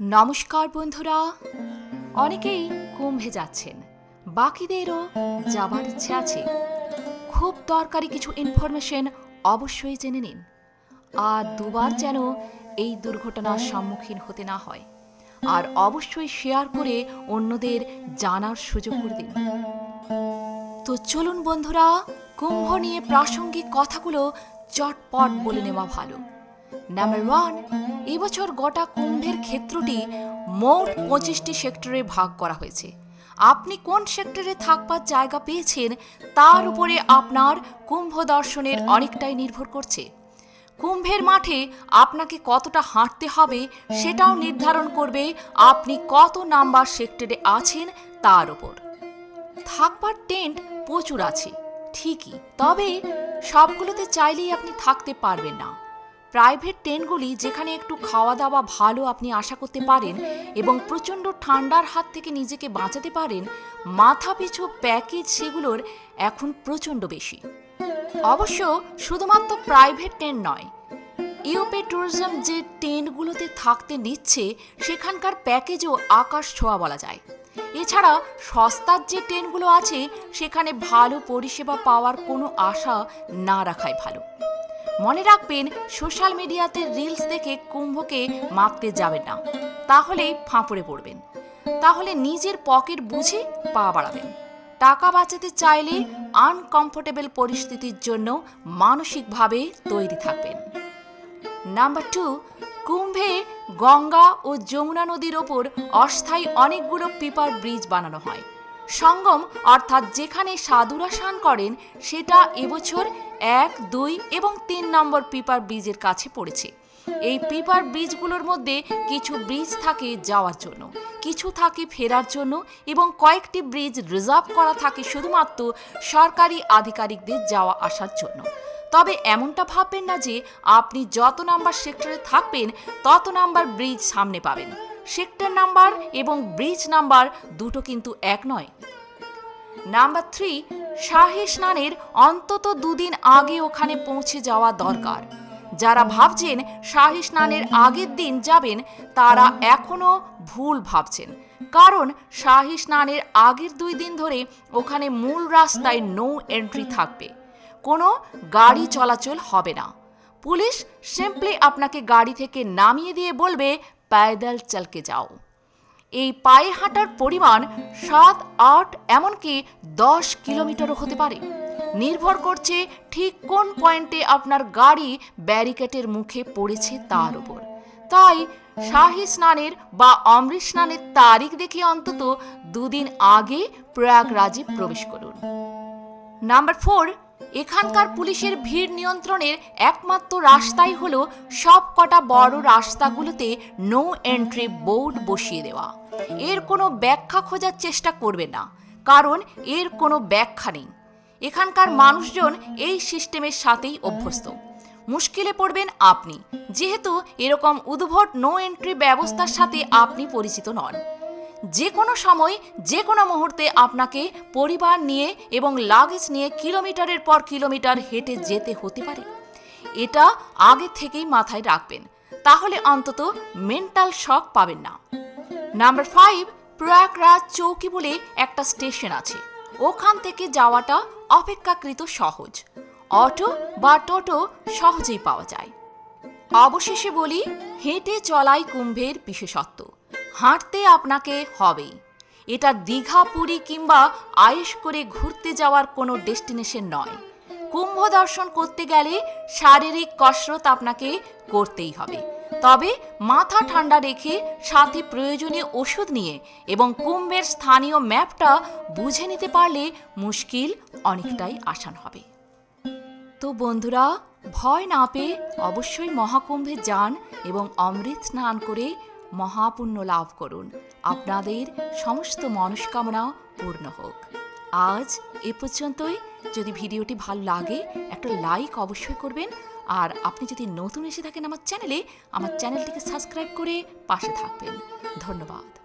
নমস্কার বন্ধুরা, অনেকেই কুম্ভে যাচ্ছেন, বাকিদেরও যাবার ইচ্ছে আছে। খুব দরকারি কিছু ইনফরমেশন অবশ্যই জেনে নিন। আর দুবার যেন এই দুর্ঘটনার সম্মুখীন হতে না হয়। আর অবশ্যই শেয়ার করে অন্যদের জানার সুযোগ করে দিন। তো চলুন বন্ধুরা, কুম্ভ নিয়ে প্রাসঙ্গিক কথাগুলো চটপট বলে নেওয়া ভালো। নাম্বার ওয়ান এবছর গোটা কুম্ভের ক্ষেত্রটি মোট পঁচিশটি সেক্টরে ভাগ করা হয়েছে। আপনি কোন সেক্টরে থাকবার জায়গা পেয়েছেন, তার উপরে আপনার কুম্ভ দর্শনের অনেকটাই নির্ভর করছে। কুম্ভের মাঠে আপনাকে কতটা হাঁটতে হবে, সেটাও নির্ধারণ করবে আপনি কত নাম্বার সেক্টরে আছেন, তার উপর। থাকবার টেন্ট প্রচুর আছে, ঠিকই, তবে সবগুলোতে চাইলেই আপনি থাকতে পারবেন না। প্রাইভেট ট্রেনগুলি যেখানে একটু খাওয়া দাওয়া ভালো আপনি আশা করতে পারেন এবং প্রচণ্ড ঠান্ডার হাত থেকে নিজেকে বাঁচাতে পারেন মাথা পিছু প্যাকেজ সেগুলোর এখন প্রচণ্ড বেশি। অবশ্য শুধুমাত্র প্রাইভেট ট্রেন নয়, ইউপে ট্যুরিজম যে টেন্টগুলোতে থাকতে নিচ্ছে, সেখানকার প্যাকেজও আকাশ ছোঁয়া বলা যায়। এছাড়া সস্তার যে ট্রেনগুলো আছে, সেখানে ভালো পরিষেবা পাওয়ার কোনো আশা না রাখাই ভালো। মনে রাখবেন, সোশ্যাল মিডিয়াতে রিলস দেখে কুম্ভকে মাপতে যাবেন না। তাহলেই ফাঁপড়ে পড়বেন। তাহলে নিজের পকেট বুঝে পা বাড়াবেন। টাকা বাঁচাতে চাইলে আনকমফোর্টেবল পরিস্থিতির জন্য মানসিকভাবে তৈরি থাকবেন। নাম্বার টু কুম্ভে গঙ্গা ও যমুনা নদীর ওপর অস্থায়ী অনেকগুলো পিপার ব্রিজ বানানো হয়। সঙ্গম অর্থাৎ যেখানে সাধুরা স্নান করেন, সেটা এবছর এক, দুই এবং তিন নম্বর পিপার ব্রিজের কাছে পড়েছে। এই পিপার ব্রিজগুলোর মধ্যে কিছু ব্রিজ থাকে যাওয়ার জন্য, কিছু থাকে ফেরার জন্য এবং কয়েকটি ব্রিজ রিজার্ভ করা থাকে শুধুমাত্র সরকারি আধিকারিকদের যাওয়া আসার জন্য। তবে এমনটা ভাববেন না যে, আপনি যত নাম্বার সেক্টরে থাকবেন, তত নাম্বার ব্রিজ সামনে পাবেন। সেক্টর নাম্বার এবং ব্রিজ নাম্বার দুটো কিন্তু এক নয়। নাম্বার থ্রি শাহী স্নানের অন্তত দুদিন আগে ওখানে পৌঁছে যাওয়া দরকার। যারা ভাবছেন শাহী স্নানের আগের দিন যাবেন, তারা এখনও ভুল ভাবছেন। কারণ শাহী স্নানের আগের দুই দিন ধরে ওখানে মূল রাস্তায় নো এন্ট্রি থাকবে। কোনো গাড়ি চলাচল হবে না। পুলিশ সিম্পলি আপনাকে গাড়ি থেকে নামিয়ে দিয়ে বলবে পায়দল চলকে যাও। এই পায়ে হাঁটার পরিমাণ সাত, আট, এমনকি দশ কিলোমিটারও হতে পারে। নির্ভর করছে ঠিক কোন পয়েন্টে আপনার গাড়ি ব্যারিকেটের মুখে পড়েছে তার উপর। তাই শাহী স্নানের বা অমৃত স্নানের তারিখ দেখে অন্তত দুদিন আগে প্রয়াগরাজে প্রবেশ করুন। নাম্বার ফোর এখানকার পুলিশের ভিড় নিয়ন্ত্রণের একমাত্র রাস্তাই হলো সব কটা বড় রাস্তাগুলোতে নো এন্ট্রি বোর্ড বসিয়ে দেওয়া। এর কোনো ব্যাখ্যা খোঁজার চেষ্টা করবে না, কারণ এর কোনো ব্যাখ্যা নেই। এখানকার মানুষজন এই সিস্টেমের সাথেই অভ্যস্ত। মুশকিলে পড়বেন আপনি, যেহেতু এরকম উদ্ভট নো এন্ট্রি ব্যবস্থার সাথে আপনি পরিচিত নন। যে কোনো সময়, যে কোনো মুহূর্তে আপনাকে পরিবার নিয়ে এবং লাগেজ নিয়ে কিলোমিটারের পর কিলোমিটার হেঁটে যেতে হতে পারে। এটা আগে থেকেই মাথায় রাখবেন। তাহলে অন্তত মেন্টাল শক পাবেন না। নাম্বার ফাইভ প্রয়াগরাজ চৌকি বলে একটা স্টেশন আছে। ওখান থেকে যাওয়াটা অপেক্ষাকৃত সহজ। অটো বা টোটো সহজেই পাওয়া যায়। অবশেষে বলি, হেঁটে চলাই কুম্ভের বিশেষত্ব। হাঁটতে আপনাকে হবেই এটা দীঘা, পুরী কিংবা আয়েস করে ঘুরতে যাওয়ার কোনো ডেস্টিনেশন নয়। কুম্ভ দর্শন করতে গেলে শারীরিক কসরত আপনাকে করতেই হবে। তবে মাথা ঠান্ডা রেখে সাথে প্রয়োজনীয় ওষুধ নিয়ে এবং কুম্ভের স্থানীয় ম্যাপটা বুঝে নিতে পারলে মুশকিল অনেকটাই আসান হবে। তো বন্ধুরা, ভয় না পেয়ে অবশ্যই মহাকুম্ভে যান এবং অমৃত স্নান করে মহাপুণ্য লাভ করুন। আপনাদের সমস্ত মনস্কামনা পূর্ণ হোক। আজ এ পর্যন্তই। যদি ভিডিওটি ভালো লাগে, একটা লাইক অবশ্যই করবেন। আর আপনি যদি নতুন এসে থাকেন আমার চ্যানেলে, আমার চ্যানেলটিকে সাবস্ক্রাইব করে পাশে থাকবেন। ধন্যবাদ।